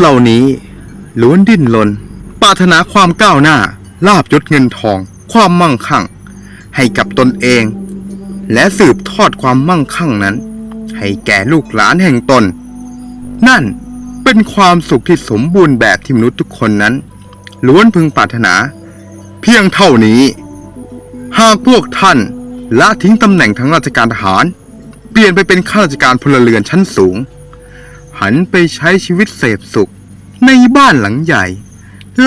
เหล่านี้ล้วนดิ้นรนปรารถนาความก้าวหน้า ลาบยศเงินทอง ความมั่งคั่ง ให้กับตนเอง และสืบทอดความมั่งคั่งนั้น ให้แก่ลูกหลานแห่งตน นั่นเป็นความสุขที่สมบูรณ์แบบที่มนุษย์ทุกคนนั้น ล้วนพึงปรารถนา เพียงเท่านี้ หากพวกท่านละทิ้งตำแหน่งทางราชการทหาร เปลี่ยนไปเป็นข้าราชการพลเรือนชั้นสูง หันไปใช้ชีวิตเสพสุข ในบ้านหลังใหญ่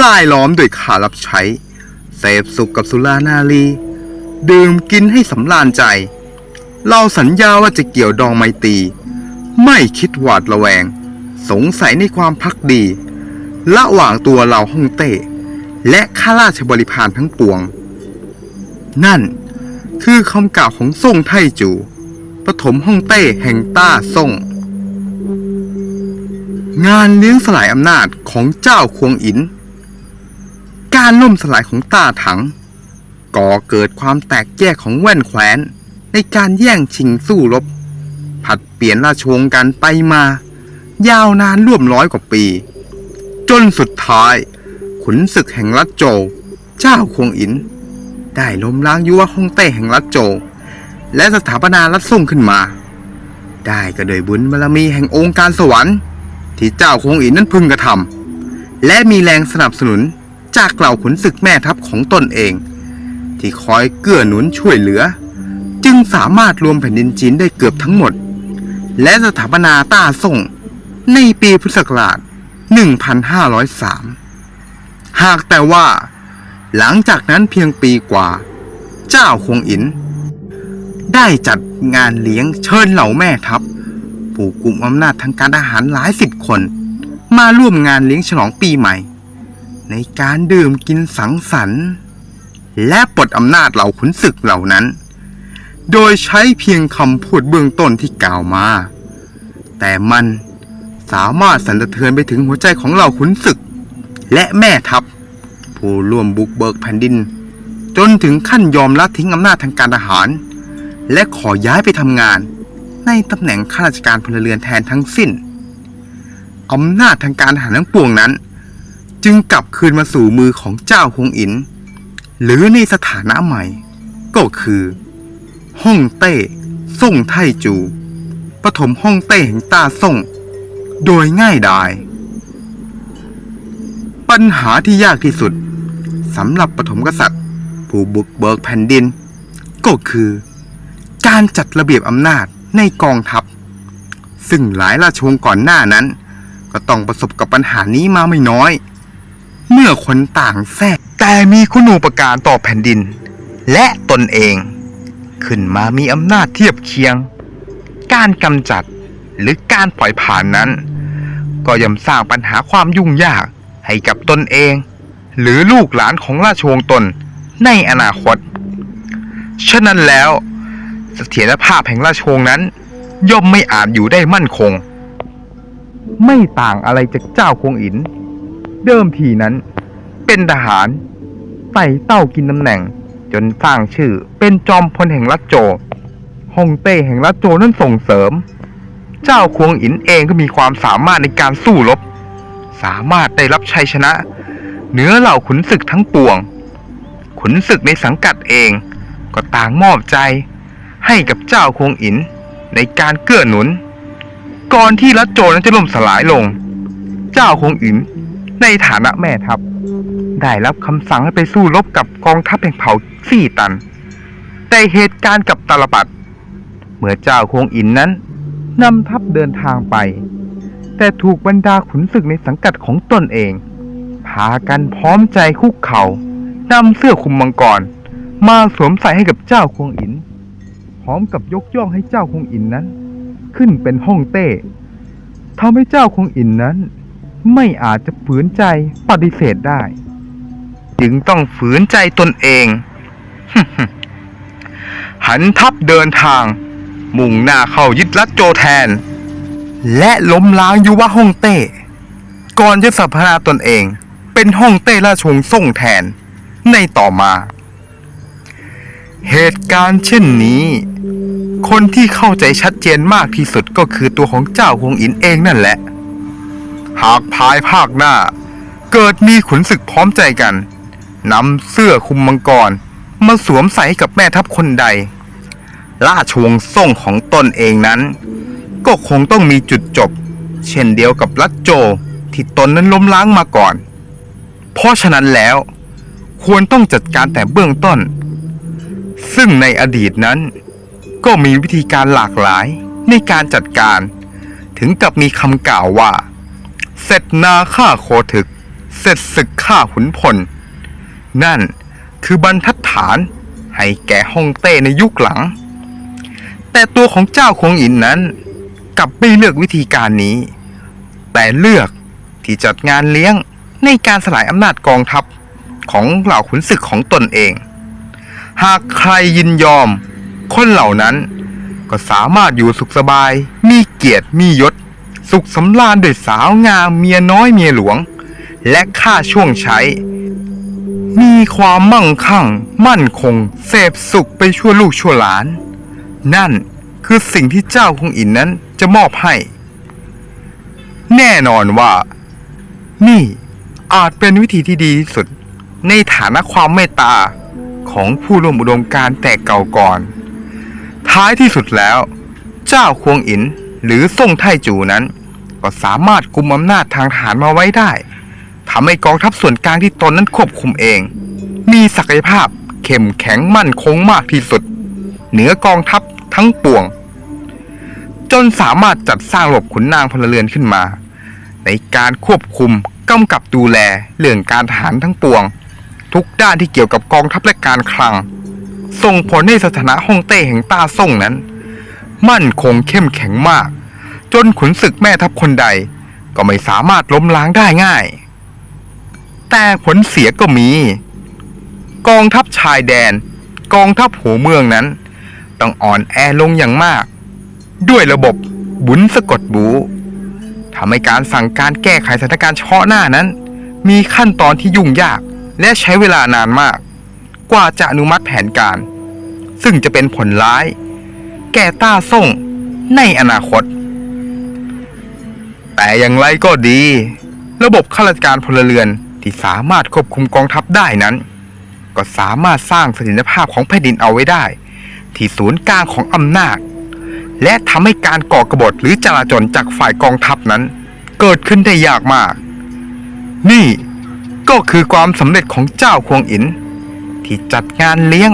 ล่ายล้อมด้วยข้ารับใช้ เสพสุขกับสุรานารีดื่มกินให้สำราญใจ เราสัญญาว่าจะเกี่ยวดองไมตี ไม่คิดหวาดระแวง สงสัยในความพักดีระหว่างตัวเราฮ่องเต้และข้าราชบริพารทั้งปวง นั่นคือคำกล่าวของซ่งไทจูปฐมฮ่องเต้แห่งต้าซ่ง งานเลี้ยงสลายอำนาจของเจ้าควงอิน การล่มสลายของต้าถัง ก่อเกิดความแตกแยกของแว่นแขวนในการแย่งชิงสู้รบ ผัดเปลี่ยนราชวงศ์กันไปมา ยาวนานร่วมร้อยกว่าปี จนสุดท้าย ขุนศึกแห่งรัฐโจ เจ้าควงอิน ได้ล้มล้างยุวฮ่องเต้แห่งรัฐโจ และสถาปนารัฐส่งขึ้นมา ได้ก็โดยบุญบารมีแห่งองค์การสวรรค์ ที่เจ้าคงอินนั้นพึงกระทำและมีแรงสนับสนุนจากเหล่าขุนศึกแม่ทัพของตนเอง ที่คอยเกื้อหนุนช่วยเหลือ จึงสามารถรวมแผ่นดินจีนได้เกือบทั้งหมด และสถาปนาต้าส่งในปีพุทธศักราช 1503 หากแต่ว่าหลังจากนั้นเพียงปีกว่า เจ้าคงอิน ได้จัดงานเลี้ยงเชิญเหล่าแม่ทัพ ผู้กลุ่มอำนาจทางการทหารหลายสิบคน มาร่วมงานเลี้ยงฉลองปีใหม่ ในการดื่มกินสังสรรค์ และปลดอำนาจเหล่าขุนศึกเหล่านั้น โดยใช้เพียงคำพูดเบื้องต้นที่กล่าวมา แต่มันสามารถสั่นสะเทือนไปถึงหัวใจของเหล่าขุนศึก และแม่ทัพ ผู้ร่วมบุกเบิกแผ่นดิน จนถึงขั้นยอมละทิ้งอำนาจทางการทหาร และขอย้ายไปทำงาน ในตำแหน่งข้าราชการพลเรือนแทนทั้งสิ้นอำนาจทางการทหารทั้งปวงนั้น จึงกลับคืนมาสู่มือของเจ้าฮงอิน หรือในสถานะใหม่ ก็คือฮ่องเต้ส่งไทจูปฐมฮ่องเต้แห่งต้าส่ง โดยง่ายดาย ปัญหาที่ยากที่สุดสำหรับปฐมกษัตริย์ ผู้บุกเบิกแผ่นดิน ก็คือ การจัดระเบียบอำนาจ ในกองทัพ ซึ่งหลายราชวงศ์ก่อนหน้านั้น ก็ต้องประสบกับปัญหานี้มาไม่น้อย เมื่อคนต่างแทรกแต่มีคุณูปการต่อแผ่นดิน และตนเอง ขึ้นมามีอำนาจเทียบเคียง การกำจัดหรือการปล่อยผ่านนั้น ก็ย่อมสร้างปัญหาความยุ่งยากให้กับตนเอง หรือลูกหลานของราชวงศ์ตนในอนาคต ฉะนั้นแล้ว เสถียรภาพแห่งราชวงศ์นั้น ย่อมไม่อาจอยู่ได้มั่นคง ไม่ต่างอะไรจากเจ้าคงอิน เดิมทีนั้น เป็นทหารไต่เต้ากินตำแหน่ง จนสร้างชื่อเป็นจอมพลแห่งรัฐโจฮงเต้แห่งรัฐโจนั้นส่งเสริม เจ้าควงอินเองก็มีความสามารถในการสู้รบ สามารถได้รับชัยชนะ เหนือเหล่าขุนศึกทั้งปวง ขุนศึกในสังกัดเอง ก็ต่างมอบใจ ให้กับเจ้าคงอินในการเกื้อหนุน ก่อนที่รัฐโจนั้นจะล่มสลายลง เจ้าคงอินในฐานะแม่ทัพ ได้รับคำสั่งให้ไปสู้รบกับกองทัพแห่งเผ่าซี่ตัน แต่เหตุการณ์กับตาลปัด เมื่อเจ้าคงอินนั้นนำทัพเดินทางไป แต่ถูกบรรดาขุนศึกในสังกัดของตนเอง พากันพร้อมใจคุกเขา่านำเสื้อคลุมมังกร มาสวมใส่ให้กับเจ้าควงอิน พร้อมกับยกย่องให้เจ้าคงอินนั้น ขึ้นเป็นฮ่องเต้ทำให้เจ้าคงอินนั้น ไม่อาจจะฝืนใจปฏิเสธได้ จึงต้องฝืนใจตนเอง หันทัพเดินทาง มุ่งหน้าเข้ายึดรัดโจแทน และล้มล้างยุวะฮ่องเต้ ก่อนจะสรรพนาตนเองเป็นฮ่องเต้ราชวงศ์ซ่งแทนในต่อมา เหตุการณ์เช่นนี้ คนที่เข้าใจชัดเจนมากที่สุดก็คือตัวของเจ้าฮงอินเองนั่นแหละ หากภายภาคหน้า เกิดมีขุนศึกพร้อมใจกันนำเสื้อคุมมังกร มาสวมใส่ให้กับแม่ทัพคนใด ราชวงศ์ซ่งของตนเองนั้น ก็คงต้องมีจุดจบ เช่นเดียวกับรัชโจที่ตนนั้นล้มล้างมาก่อน เพราะฉะนั้นแล้ว ควรต้องจัดการแต่เบื้องต้น ซึ่งในอดีตนั้น ก็มีวิธีการหลากหลายในการจัดการ ถึงกับมีคำกล่าวว่า เสร็จนาฆ่าโคถึก เสร็จศึกฆ่าขุนพล นั่นคือบรรทัดฐานให้แก่ฮ่องเต้ในยุคหลัง แต่ตัวของเจ้าคงอินนั้นกลับไม่เลือกวิธีการนี้ แต่เลือกที่จัดงานเลี้ยงในการสลายอำนาจกองทัพของเหล่าขุนศึกของตนเอง หากใครยินยอม คนเหล่านั้นก็สามารถอยู่สุขสบาย มีเกียรติมียศ สุขสำราญด้วยสาวงามเมียน้อยเมียหลวง และค่าช่วงใช้ มีความมั่งคั่ง มั่นคง เสพสุขไปชั่วลูกชั่วหลาน นั่นคือสิ่งที่เจ้าคงอินนั้นจะมอบให้ แน่นอนว่า นี่อาจเป็นวิธีที่ดีที่สุด ในฐานะความเมตตาของผู้ร่วมอุดมการแต่เก่าก่อน ท้ายที่สุดแล้ว เจ้าควงอินหรือซ่งไทจูนั้น ก็สามารถกุมอำนาจทางทหารมาไว้ได้ทำให้กองทัพส่วนกลางที่ตนนั้นควบคุมเอง มีศักยภาพเข้มแข็งมั่นคงมากที่สุด เหนือกองทัพทั้งปวง จนสามารถจัดสร้างระบบขุนนางพลเรือนขึ้นมา ในการควบคุมกำกับดูแลเรื่องการทหารทั้งปวง ทุกด้านที่เกี่ยวกับกองทัพและการคลัง ส่งผลให้สถานะฮ่องเต้แห่งต้าซ่งนั้น มั่นคงเข้มแข็งมาก จนขุนศึกแม่ทัพคนใด ก็ไม่สามารถล้มล้างได้ง่าย แต่ผลเสียก็มี กองทัพชายแดน กองทัพหัวเมืองนั้น ต้องอ่อนแอลงอย่างมาก ด้วยระบบบุญสะกดบูทำให้การสั่งการแก้ไขสถานการณ์เฉพาะหน้านั้น มีขั้นตอนที่ยุ่งยากและใช้เวลานานมาก กว่าจะอนุมัติแผนการ ซึ่งจะเป็นผลร้าย แก่ต้าส่งในอนาคต แต่อย่างไรก็ดี ระบบข้าราชการพลเรือนที่สามารถควบคุมกองทัพได้นั้น ก็สามารถสร้างเสถียรภาพของแผ่นดินเอาไว้ได้ ที่ศูนย์กลางของอำนาจ และทำให้การก่อกบฏหรือจลาจลจากฝ่ายกองทัพนั้น เกิดขึ้นได้ยากมาก นี่ก็คือความสำเร็จของเจ้าควงอิน ที่จัดงานเลี้ยง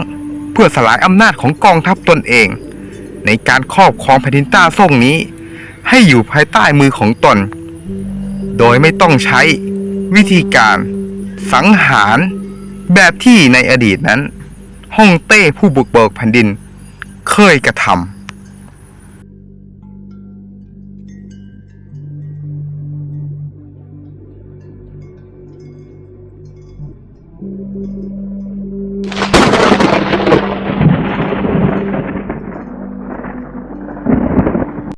เพื่อสลายอำนาจของกองทัพตนเอง ในการครอบครองแผ่นดินต้าส่งนี้ ให้อยู่ภายใต้มือของตน โดยไม่ต้องใช้วิธีการ สังหารแบบที่ในอดีตนั้นฮ่องเต้ผู้บุกเบิกแผ่นดิน เคยกระทำ